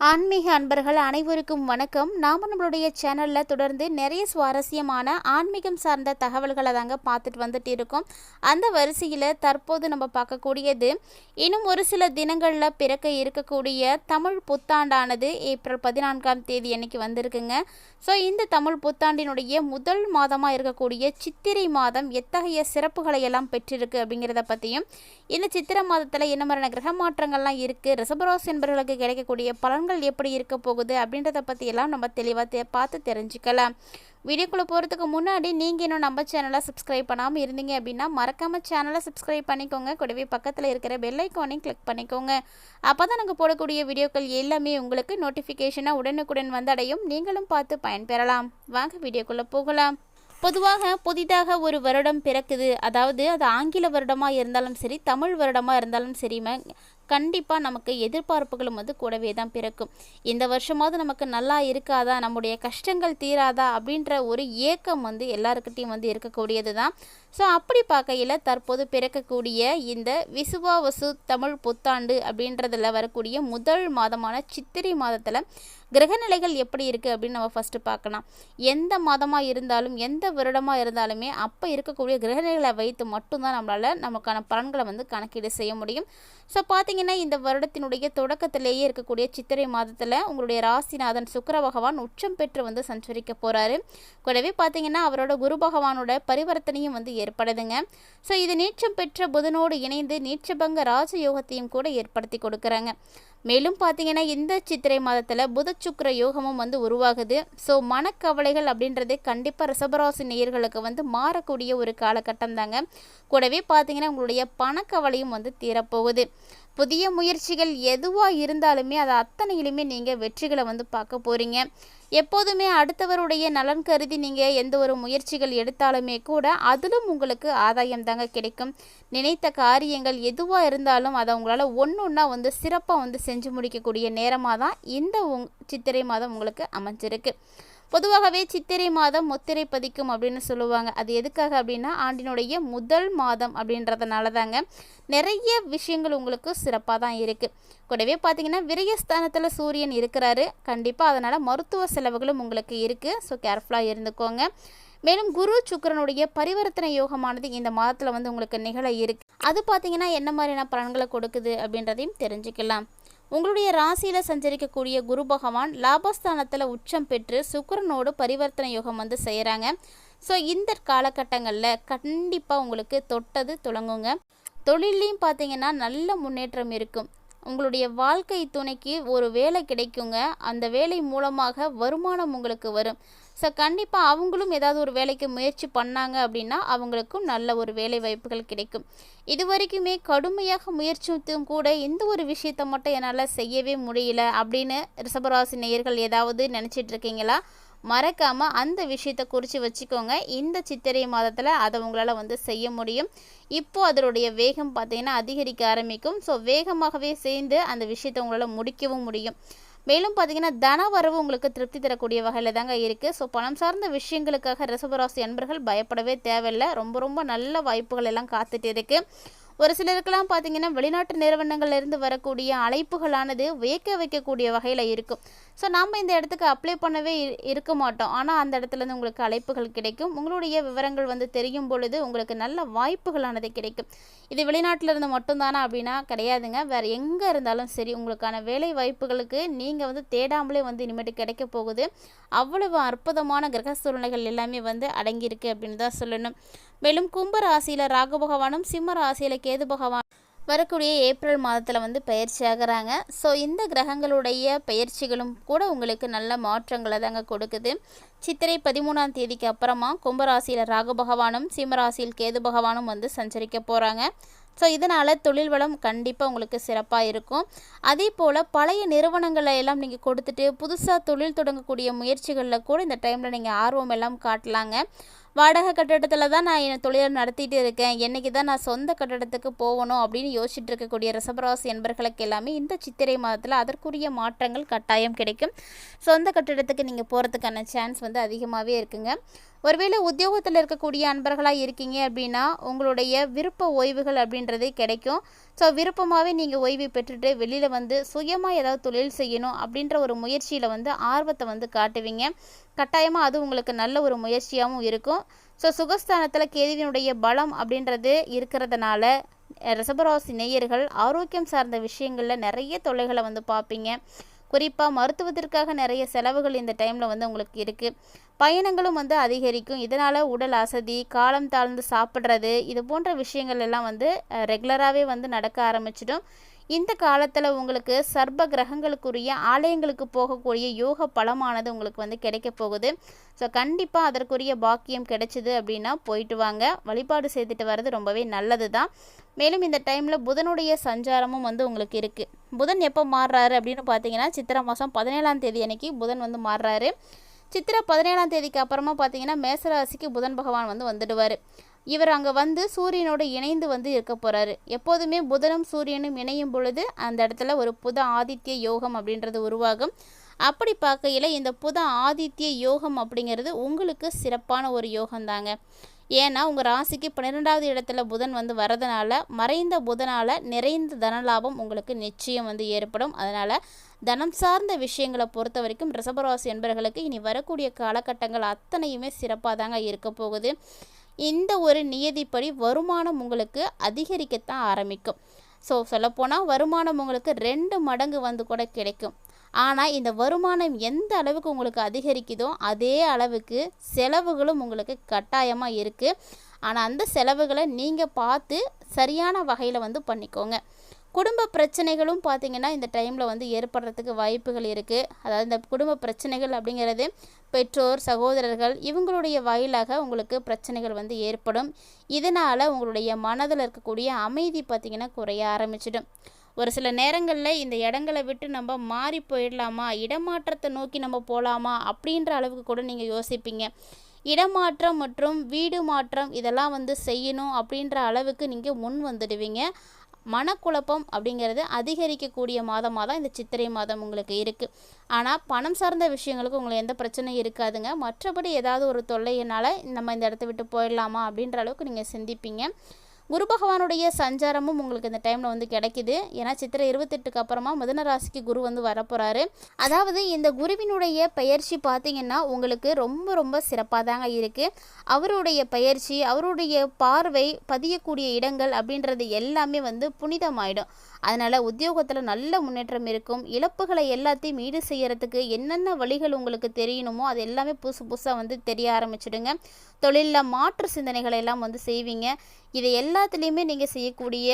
ஆன்மீக அன்பர்கள் அனைவருக்கும் வணக்கம். நாம் நம்மளுடைய சேனலில் தொடர்ந்து நிறைய சுவாரஸ்யமான ஆன்மீகம் சார்ந்த தகவல்களை தாங்க பார்த்துட்டு வந்துட்டு இருக்கோம். அந்த வரிசையில் தற்போது நம்ம பார்க்கக்கூடியது இன்னும் ஒரு சில தினங்களில் பிறக்க இருக்கக்கூடிய தமிழ் புத்தாண்டானது ஏப்ரல் பதினான்காம் தேதி அன்னைக்கு வந்திருக்குங்க. ஸோ இந்த தமிழ் புத்தாண்டினுடைய முதல் மாதமாக இருக்கக்கூடிய சித்திரை மாதம் எத்தகைய சிறப்புகளை எல்லாம் பெற்றிருக்கு அப்படிங்கிறத பற்றியும் இந்த சித்திரை மாதத்தில் என்ன மாதிரியான கிரக மாற்றங்கள்லாம் இருக்குது ரிசபராஸ் என்பவர்களுக்கு கிடைக்கக்கூடிய பலன் பலன்கள் எப்படி இருக்க போகுது அப்படின்றத பற்றியெல்லாம் நம்ம தெளிவாக தெ பார்த்து தெரிஞ்சுக்கலாம். வீடியோக்குள்ளே போகிறதுக்கு முன்னாடி நீங்கள் இன்னும் நம்ம சேனலை சப்ஸ்கிரைப் பண்ணாமல் இருந்தீங்க அப்படின்னா மறக்காமல் சேனலை சப்ஸ்கிரைப் பண்ணிக்கோங்க. கூடவே பக்கத்தில் இருக்கிற பெல்லைக்கானையும் கிளிக் பண்ணிக்கோங்க. அப்போ தான் நாங்கள் போடக்கூடிய வீடியோக்கள் எல்லாமே உங்களுக்கு நோட்டிஃபிகேஷனாக உடனுக்குடன் வந்தடையும். நீங்களும் பார்த்து பயன்பெறலாம். வாங்க வீடியோக்குள்ளே போகலாம். பொதுவாக புதிதாக ஒரு வருடம் பிறக்குது. அதாவது அது ஆங்கில வருடமாக இருந்தாலும் சரி தமிழ் வருடமாக இருந்தாலும் சரிமே கண்டிப்பாக நமக்கு எதிர்பார்ப்புகளும் வந்து கூடவே தான் பிறக்கும். இந்த வருஷமாவது நமக்கு நல்லா இருக்காதா? நம்முடைய கஷ்டங்கள் தீராதா? அப்படின்ற ஒரு ஏக்கம் வந்து எல்லாருக்கிட்டையும் வந்து இருக்கக்கூடியது தான். ஸோ அப்படி பார்க்கையில் தற்போது பிறக்கக்கூடிய இந்த விசுவாவசு தமிழ் புத்தாண்டு அப்படின்றதில் வரக்கூடிய முதல் மாதமான சித்திரை மாதத்தில் கிரகநிலைகள் எப்படி இருக்குது அப்படின்னு நம்ம ஃபஸ்ட்டு பார்க்கலாம். எந்த மாதமாக இருந்தாலும் எந்த வருடமாக இருந்தாலுமே அப்போ இருக்கக்கூடிய கிரகநிலைகளை வைத்து மட்டும்தான் நம்மளால் நமக்கான பலன்களை வந்து கணக்கீடு செய்ய முடியும். ஸோ பார்த்தீங்கன்னா இந்த வருடத்தினுடைய தொடக்கத்திலேயே இருக்கக்கூடிய சித்திரை மாதத்தில் உங்களுடைய ராசிநாதன் சுக்கர பகவான் உச்சம் பெற்று வந்து சஞ்சரிக்க போகிறாரு கூடவே பார்த்தீங்கன்னா அவரோட குரு பகவானோட பரிவர்த்தனையும் வந்து ஏற்படுதுங்க. ஸோ இது நீச்சம் பெற்ற புதனோடு இணைந்து நீச்சபங்க ராஜயோகத்தையும் கூட ஏற்படுத்தி கொடுக்குறாங்க. மேலும் பார்த்தீங்கன்னா இந்த சித்திரை மாதத்தில் புத சுக்கர யோகமும் வந்து உருவாகுது. ஸோ மனக்கவலைகள் அப்படின்றது கண்டிப்பாக ரிசபராசி நேயர்களுக்கு வந்து மாறக்கூடிய ஒரு காலகட்டம் தாங்க. கூடவே பார்த்தீங்கன்னா உங்களுடைய பணக்கவலையும் வந்து தீரப்போகுது. புதிய முயற்சிகள் எதுவாக இருந்தாலுமே அதை அத்தனையிலுமே நீங்கள் வெற்றிகளை வந்து பார்க்க போகிறீங்க எப்போதுமே அடுத்தவருடைய நலன் கருதி நீங்கள் எந்த ஒரு முயற்சிகள் எடுத்தாலுமே கூட அதிலும் உங்களுக்கு ஆதாயம் தாங்க கிடைக்கும். நினைத்த காரியங்கள் எதுவாக இருந்தாலும் அதை உங்களால் ஒன்று ஒன்றா வந்து சிறப்பாக வந்து செஞ்சு முடிக்கக்கூடிய நேரமாக தான் இந்த உங் சித்திரை மாதம் உங்களுக்கு அமைஞ்சிருக்கு. பொதுவாகவே சித்திரை மாதம் முத்திரை பதிக்கும் அப்படின்னு சொல்லுவாங்க. அது எதுக்காக அப்படின்னா ஆண்டினுடைய முதல் மாதம் அப்படின்றதுனால தாங்க நிறைய விஷயங்கள் உங்களுக்கு சிறப்பாக தான் இருக்குது கூடவே பார்த்தீங்கன்னா விரயஸ்தானத்தில் சூரியன் இருக்கிறாரு. கண்டிப்பாக அதனால் மருத்துவ செலவுகளும் உங்களுக்கு இருக்குது ஸோ கேர்ஃபுல்லாக இருந்துக்கோங்க. மேலும் குரு சுக்கரனுடைய பரிவர்த்தனை யோகமானது இந்த மாதத்தில் வந்து உங்களுக்கு நிகழ இருக்கு. அது பார்த்தீங்கன்னா என்ன மாதிரியான பலன்களை கொடுக்குது அப்படின்றதையும் தெரிஞ்சுக்கலாம். உங்களுடைய ராசியில் சஞ்சரிக்கக்கூடிய குரு பகவான் லாபஸ்தானத்தில் உச்சம் பெற்று சுக்கரனோடு பரிவர்த்தனை யோகம் வந்து செய்கிறாங்க ஸோ இந்த காலகட்டங்களில் கண்டிப்பாக உங்களுக்கு தொட்டது தொடங்குங்க. தொழிலையும் பார்த்தீங்கன்னா நல்ல முன்னேற்றம் இருக்கும். உங்களுடைய வாழ்க்கை துணைக்கு ஒரு வேலை கிடைக்குங்க. அந்த வேலை மூலமாக வருமானம் உங்களுக்கு வரும். ஸோ கண்டிப்பாக அவங்களும் ஏதாவது ஒரு வேலைக்கு முயற்சி பண்ணாங்க அப்படின்னா அவங்களுக்கும் நல்ல ஒரு வேலை வாய்ப்புகள் கிடைக்கும். இது வரைக்குமே கடுமையாக முயற்சித்தும் கூட இந்த ஒரு விஷயத்த மட்டும் என்னால் செய்யவே முடியல அப்படின்னு ரிஷபராசி நேயர்கள் ஏதாவது நினச்சிட்டு இருக்கீங்களா? மறக்காமல் அந்த விஷயத்தை குறித்து வச்சுக்கோங்க. இந்த சித்திரை மாதத்தில் அதை உங்களால் வந்து செய்ய முடியும். இப்போது அதனுடைய வேகம் பார்த்தீங்கன்னா அதிகரிக்க ஆரம்பிக்கும். ஸோ வேகமாகவே சேர்ந்து அந்த விஷயத்தை உங்களால் முடிக்கவும் முடியும். மேலும் பார்த்தீங்கன்னா தன வரவு உங்களுக்கு திருப்தி தரக்கூடிய வகையில் தாங்க இருக்குது ஸோ பணம் சார்ந்த விஷயங்களுக்காக ரிசபராசி அன்பர்கள் பயப்படவே தேவையில்லை. ரொம்ப ரொம்ப நல்ல வாய்ப்புகள் எல்லாம் காத்துட்டு இருக்குது ஒரு சிலருக்கெல்லாம் பார்த்தீங்கன்னா வெளிநாட்டு நிறுவனங்கள்லேருந்து வரக்கூடிய அழைப்புகளானது வியக்க வைக்கக்கூடிய வகையில் இருக்கும். ஸோ நம்ம இந்த இடத்துக்கு அப்ளை பண்ணவே இருக்க மாட்டோம். ஆனால் அந்த இடத்துலேருந்து உங்களுக்கு அழைப்புகள் கிடைக்கும். உங்களுடைய விவரங்கள் வந்து தெரியும் பொழுது உங்களுக்கு நல்ல வாய்ப்புகளானது கிடைக்கும். இது வெளிநாட்டில் இருந்து மட்டும்தானா அப்படின்னா கிடையாதுங்க. வேறு எங்கே இருந்தாலும் சரி உங்களுக்கான வேலை வாய்ப்புகளுக்கு நீங்கள் வந்து தேடாமலே வந்து இனிமேட்டு கிடைக்க போகுது. அவ்வளவு அற்புதமான கிரக சூழ்நிலைகள் எல்லாமே வந்து அடங்கியிருக்கு அப்படின்னு தான் சொல்லணும். மேலும் கும்ப ராசியில் ராகு பகவானும் சிம்ம ராசியில் கேது பகவான் வரக்கூடிய ஏப்ரல் மாதத்தில் வந்து பயிற்சி ஆகிறாங்க. ஸோ இந்த கிரகங்களுடைய பயிற்சிகளும் கூட உங்களுக்கு நல்ல மாற்றங்களை தாங்க கொடுக்குது. சித்திரை பதிமூணாம் தேதிக்கு அப்புறமா கும்பராசியில் ராகு பகவானும் சிம்மராசியில் கேது பகவானும் வந்து சஞ்சரிக்க போகிறாங்க ஸோ இதனால் தொழில் வளம் கண்டிப்பாக உங்களுக்கு சிறப்பாக இருக்கும். அதே போல் பழைய நிறுவனங்களை எல்லாம் நீங்கள் கொடுத்துட்டு புதுசாக தொழில் தொடங்கக்கூடிய முயற்சிகளில் கூட இந்த டைமில் நீங்கள் ஆர்வம் எல்லாம் காட்டலாங்க. வாடகை கட்டடத்தில் தான் நான் என் தொழிலை நடத்திட்டு இருக்கேன். என்றைக்கு தான் நான் சொந்த கட்டடத்துக்கு போகணும் அப்படின்னு யோசிச்சுட்டு இருக்கக்கூடிய ரிசபராசி என்பர்களுக்கு எல்லாமே இந்த சித்திரை மாதத்தில் அதற்குரிய மாற்றங்கள் கட்டாயம் கிடைக்கும். சொந்த கட்டடத்துக்கு நீங்கள் போகிறதுக்கான சான்ஸ் வந்து அதிகமாகவே இருக்குங்க. ஒருவேளை உத்தியோகத்தில் இருக்கக்கூடிய அன்பர்களாக இருக்கீங்க அப்படின்னா உங்களுடைய விருப்ப ஓய்வுகள் அப்படின்றது கிடைக்கும். ஸோ விருப்பமாகவே நீங்கள் ஓய்வு பெற்றுட்டு வெளியில் வந்து சுயமாக ஏதாவது தொழில் செய்யணும் அப்படின்ற ஒரு முயற்சியில் வந்து ஆர்வத்தை வந்து காட்டுவீங்க. கட்டாயமாக அது உங்களுக்கு நல்ல ஒரு முயற்சியாகவும் இருக்கும். ஸோ சுகஸ்தானத்தில் கேதுவினுடைய பலம் அப்படின்றது இருக்கிறதுனால ரிசபராசி நேயர்கள் ஆரோக்கியம் சார்ந்த விஷயங்களில் நிறைய தொல்லைகளை வந்து பார்ப்பீங்க. குறிப்பாக மருத்துவத்திற்காக நிறைய செலவுகள் இந்த டைமில் வந்து உங்களுக்கு இருக்குது பயணங்களும் வந்து அதிகரிக்கும். இதனால் உடல் அசதி காலம் தாழ்ந்து சாப்பிட்றது இது போன்ற விஷயங்கள் எல்லாம் வந்து ரெகுலராகவே வந்து நடக்க ஆரம்பிச்சிடும். இந்த காலத்தில் உங்களுக்கு சர்ப கிரகங்களுக்குரிய ஆலயங்களுக்கு போகக்கூடிய யோக பலமானது உங்களுக்கு வந்து கிடைக்க போகுது. ஸோ கண்டிப்பாக அதற்குரிய பாக்கியம் கிடைச்சிது அப்படின்னா போயிட்டு வாங்க. வழிபாடு செய்துட்டு வர்றது ரொம்பவே நல்லது தான் மேலும் இந்த டைமில் புதனுடைய சஞ்சாரமும் வந்து உங்களுக்கு இருக்குது புதன் எப்போ மாறுறாரு அப்படின்னு பார்த்தீங்கன்னா சித்திரை மாதம் பதினேழாம் தேதி அன்னைக்கு புதன் வந்து மாறுறாரு. சித்திரை பதினேழாம் தேதிக்கு அப்புறமா பார்த்தீங்கன்னா மேசராசிக்கு புதன் பகவான் வந்து வந்துடுவார். இவர் அங்கே வந்து சூரியனோடு இணைந்து வந்து இருக்க போகிறாரு எப்போதுமே புதனும் சூரியனும் இணையும் பொழுது அந்த இடத்துல ஒரு புத ஆதித்ய யோகம் அப்படின்றது உருவாகும். அப்படி பார்க்கையில் இந்த புத ஆதித்ய யோகம் அப்படிங்கிறது உங்களுக்கு சிறப்பான ஒரு யோகம் தாங்க ஏன்னா உங்கள் ராசிக்கு பன்னிரெண்டாவது இடத்துல புதன் வந்து வரதுனால மறைந்த புதனால் நிறைந்த தனலாபம் உங்களுக்கு நிச்சயம் வந்து ஏற்படும். அதனால் தனம் சார்ந்த விஷயங்களை பொறுத்த வரைக்கும் ரிசபராசி என்பர்களுக்கு இனி வரக்கூடிய காலகட்டங்கள் அத்தனையுமே சிறப்பாக தாங்க இருக்க போகுது. இந்த ஒரு நியதிப்படி வருமானம் உங்களுக்கு அதிகரிக்கத்தான் ஆரம்பிக்கும். ஸோ சொல்லப்போனால் வருமானம் உங்களுக்கு ரெண்டு மடங்கு வந்து கூட கிடைக்கும். ஆனால் இந்த வருமானம் எந்த அளவுக்கு உங்களுக்கு அதிகரிக்குதோ அதே அளவுக்கு செலவுகளும் உங்களுக்கு கட்டாயமாக இருக்குது ஆனால் அந்த செலவுகளை நீங்கள் பார்த்து சரியான வகையில் வந்து பண்ணிக்கோங்க. குடும்ப பிரச்சனைகளும் பார்த்திங்கன்னா இந்த டைமில் வந்து ஏற்படுறதுக்கு வாய்ப்புகள் இருக்குது அதாவது இந்த குடும்ப பிரச்சனைகள் அப்படிங்கிறது பெற்றோர் சகோதரர்கள் இவங்களுடைய வாயிலாக உங்களுக்கு பிரச்சனைகள் வந்து ஏற்படும். இதனால் உங்களுடைய மனதில் இருக்கக்கூடிய அமைதி பார்த்திங்கன்னா குறைய ஆரம்பிச்சிடும். ஒரு சில நேரங்களில் இந்த இடங்களை விட்டு நம்ம மாறி போயிடலாமா? இடமாற்றத்தை நோக்கி நம்ம போகலாமா அப்படின்ற அளவுக்கு கூட நீங்கள் யோசிப்பீங்க. இடமாற்றம் மற்றும் வீடு மாற்றம் இதெல்லாம் வந்து செய்யணும் அப்படின்ற அளவுக்கு நீங்கள் முன் வந்துடுவீங்க. மனக்குழப்பம் அப்படிங்கிறது அதிகரிக்கக்கூடிய மாதமாக தான் இந்த சித்திரை மாதம் உங்களுக்கு இருக்குது ஆனால் பணம் சார்ந்த விஷயங்களுக்கு உங்களுக்கு எந்த பிரச்சனையும் இருக்காதுங்க. மற்றபடி ஏதாவது ஒரு தொல்லையினால் நம்ம இந்த இடத்த விட்டு போயிடலாமா அப்படின்ற அளவுக்கு நீங்கள் சிந்திப்பீங்க. குரு பகவானுடைய சஞ்சாரமும் உங்களுக்கு இந்த டைமில் வந்து கிடைக்குது. ஏன்னா சித்திரை இருபத்தெட்டுக்கு அப்புறமா மிதன ராசிக்கு குரு வந்து வரப்போகிறாரு அதாவது இந்த குருவினுடைய பயிற்சி பார்த்தீங்கன்னா உங்களுக்கு ரொம்ப ரொம்ப சிறப்பாக தாங்க இருக்குது அவருடைய பயிற்சி அவருடைய பார்வை பதியக்கூடிய இடங்கள் அப்படின்றது எல்லாமே வந்து புனிதமாயிடும். அதனால் உத்தியோகத்தில் நல்ல முன்னேற்றம் இருக்கும். இழப்புகளை எல்லாத்தையும் ஈடு செய்கிறதுக்கு என்னென்ன வழிகள் உங்களுக்கு தெரியணுமோ அது எல்லாமே புதுசு புதுசாக வந்து தெரிய ஆரம்பிச்சிடுங்க. தொழிலில் மாற்று சிந்தனைகளை எல்லாம் வந்து செய்வீங்க. இதை எல்லாத்துலேயுமே நீங்கள் செய்யக்கூடிய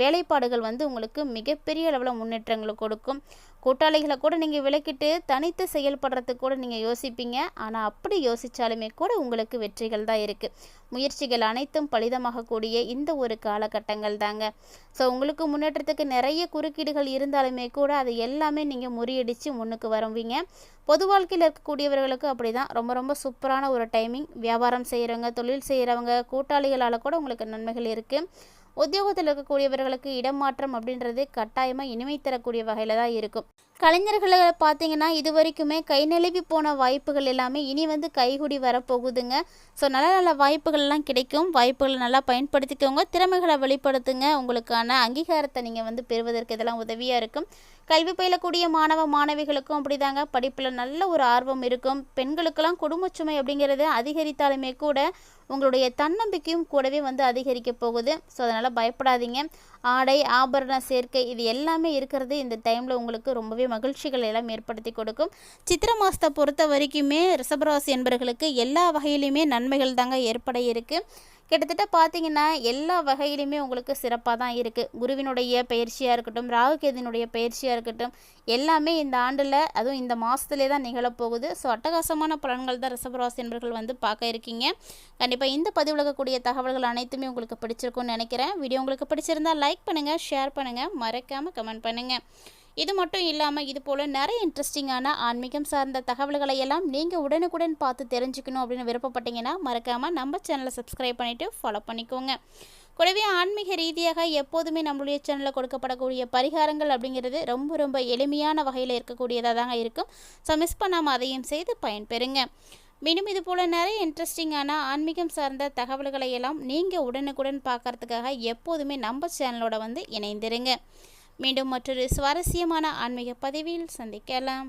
வேலைப்பாடுகள் வந்து உங்களுக்கு மிகப்பெரிய அளவில் முன்னேற்றங்களை கொடுக்கும். கூட்டாளிகளை கூட நீங்கள் விளக்கிட்டு தனித்து செயல்படுறதுக்கு கூட நீங்கள் யோசிப்பீங்க. ஆனால் அப்படி யோசித்தாலுமே கூட உங்களுக்கு வெற்றிகள் தான் இருக்குது முயற்சிகள் அனைத்தும் பலிதமாகக்கூடிய இந்த ஒரு காலகட்டங்கள் தாங்க. ஸோ உங்களுக்கு முன்னேற்றத்துக்கு நிறைய குறுக்கீடுகள் இருந்தாலுமே கூட அது எல்லாமே நீங்கள் முறியடித்து முன்னுக்கு வருவீங்க. பொது வாழ்க்கையில் இருக்கக்கூடியவர்களுக்கு அப்படி தான் ரொம்ப ரொம்ப சூப்பரான ஒரு டைமிங் வியாபாரம் செய்கிறவங்க தொழில் செய்கிறவங்க கூட்டாளிகளால் கூட உங்களுக்கு நன்மைகள் இருக்குது உத்தியோகத்தில் இருக்கக்கூடியவர்களுக்கு இடமாற்றம் அப்படின்றது கட்டாயமாக இனிமை தரக்கூடிய வகையில் தான் இருக்கும். கலைஞர்களை பார்த்தீங்கன்னா இது வரைக்குமே கை நழுவி போன வாய்ப்புகள் எல்லாமே இனி வந்து கைகூடி வரப்போகுதுங்க. ஸோ நல்ல நல்ல வாய்ப்புகள்லாம் கிடைக்கும். வாய்ப்புகளை நல்லா பயன்படுத்திக்கோங்க. திறமைகளை வெளிப்படுத்துங்க. உங்களுக்கான அங்கீகாரத்தை நீங்கள் வந்து பெறுவதற்கு இதெல்லாம் உதவியாக இருக்கும். கல்வி பயிலக்கூடிய மாணவ மாணவிகளுக்கும் அப்படிதாங்க. படிப்பில் நல்ல ஒரு ஆர்வம் இருக்கும். பெண்களுக்கெல்லாம் குடும்பச்சுமை அப்படிங்கிறது அதிகரித்தாலுமே கூட உங்களுடைய தன்னம்பிக்கையும் கூடவே வந்து அதிகரிக்க போகுது. ஸோ அதனால் பயப்படாதீங்க. ஆடை ஆபரண சேர்க்கை இது எல்லாமே இருக்கிறது இந்த டைமில் உங்களுக்கு ரொம்பவே மகிழ்ச்சிகள் எல்லாம் ஏற்படுத்தி கொடுக்கும். சித்திர மாதத்தை பொறுத்த வரைக்குமே ரிஷபராசி என்பர்களுக்கு எல்லா வகையிலையுமே நன்மைகள் தாங்க ஏற்பட இருக்குது கிட்டத்தட்ட பார்த்தீங்கன்னா எல்லா வகையிலுமே உங்களுக்கு சிறப்பாக தான் இருக்குது குருவினுடைய பயிற்சியாக இருக்கட்டும் ராகுகேதனுடைய பயிற்சியாக இருக்கட்டும் எல்லாமே இந்த ஆண்டில் அதுவும் இந்த மாதத்துலேயே தான் நிகழப்போகுது. ஸோ அட்டகாசமான பலன்கள் தான் ரிசபராசி என்பர்கள் வந்து பார்க்க இருக்கீங்க. கண்டிப்பாக இந்த பதிவில் தகவல்கள் அனைத்துமே உங்களுக்கு பிடிச்சிருக்கும்னு நினைக்கிறேன். வீடியோ உங்களுக்கு பிடிச்சிருந்தால் லைக் பண்ணுங்கள் ஷேர் பண்ணுங்கள் மறக்காமல் கமெண்ட் பண்ணுங்கள் இது மட்டும் இல்லாமல் இது போல் நிறைய இன்ட்ரெஸ்டிங்கான ஆன்மீகம் சார்ந்த தகவல்களை எல்லாம் நீங்கள் உடனுக்குடன் பார்த்து தெரிஞ்சுக்கணும் அப்படின்னு விருப்பப்பட்டீங்கன்னா மறக்காமல் நம்ம சேனலை சப்ஸ்கிரைப் பண்ணிவிட்டு ஃபாலோ பண்ணிக்கோங்க. கூடவே ஆன்மீக ரீதியாக எப்போதுமே நம்மளுடைய சேனலில் கொடுக்கப்படக்கூடிய பரிகாரங்கள் அப்படிங்கிறது ரொம்ப ரொம்ப எளிமையான வகையில் இருக்கக்கூடியதாக தாங்க இருக்கும். ஸோ மிஸ் பண்ணாமல் அதையும் செய்து பயன்பெறுங்க. மீண்டும் இது போல் நிறைய இன்ட்ரெஸ்டிங்கான ஆன்மீகம் சார்ந்த தகவல்களை எல்லாம் நீங்கள் உடனுக்குடன் பார்க்கறதுக்காக எப்போதுமே நம்ம சேனலோட வந்து இணைந்திருங்க. மீண்டும் மற்றொரு சுவாரஸ்யமான ஆன்மீக பதிவில் சந்திக்கலாம்.